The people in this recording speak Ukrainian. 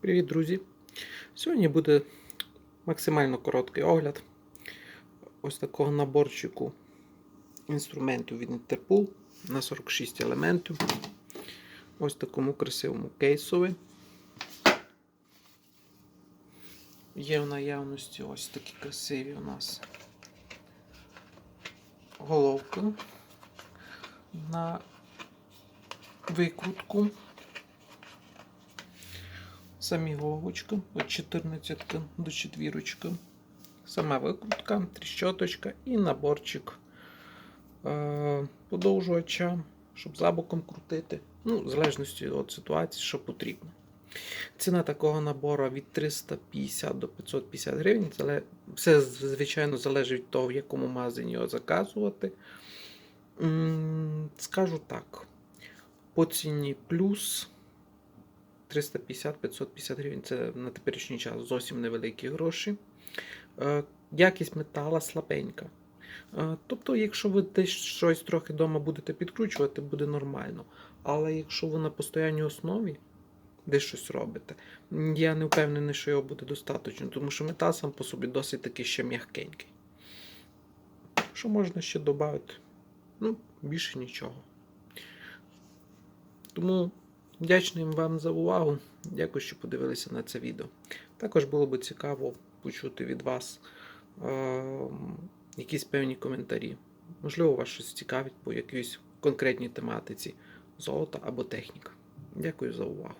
Привіт, друзі! Сьогодні буде максимально короткий огляд ось такого наборчику інструментів від Interpol на 46 елементів. Ось такому красивому кейсові. Є в наявності ось такі красиві у нас головки на викрутку. Самі головочки від 14 до 4. Сама викрутка, тріщоточка і наборчик е- подовжувача, щоб за боком крутити. Ну, в залежності від ситуації, що потрібно. Ціна такого набору від 350 до 550 гривень. Зале- Все, звичайно, залежить від того, в якому магазині його заказувати. Скажу так. По ціні плюс 350-550 гривень це на теперішній час зовсім невеликі гроші. Е, Якість метала слабенька. Е, Тобто, якщо ви десь щось трохи вдома будете підкручувати, буде нормально. Але якщо ви на постійній основі десь щось робите, я не впевнений, що його буде достатньо, тому що метал сам по собі досить таки ще м'якенький. Що можна ще додати? Ну, більше нічого. Тому вдячний вам за увагу. Дякую, що подивилися на це відео. Також було б цікаво почути від вас е- якісь певні коментарі. Можливо, вас щось цікавить по якійсь конкретній тематиці золота або техніка. Дякую за увагу.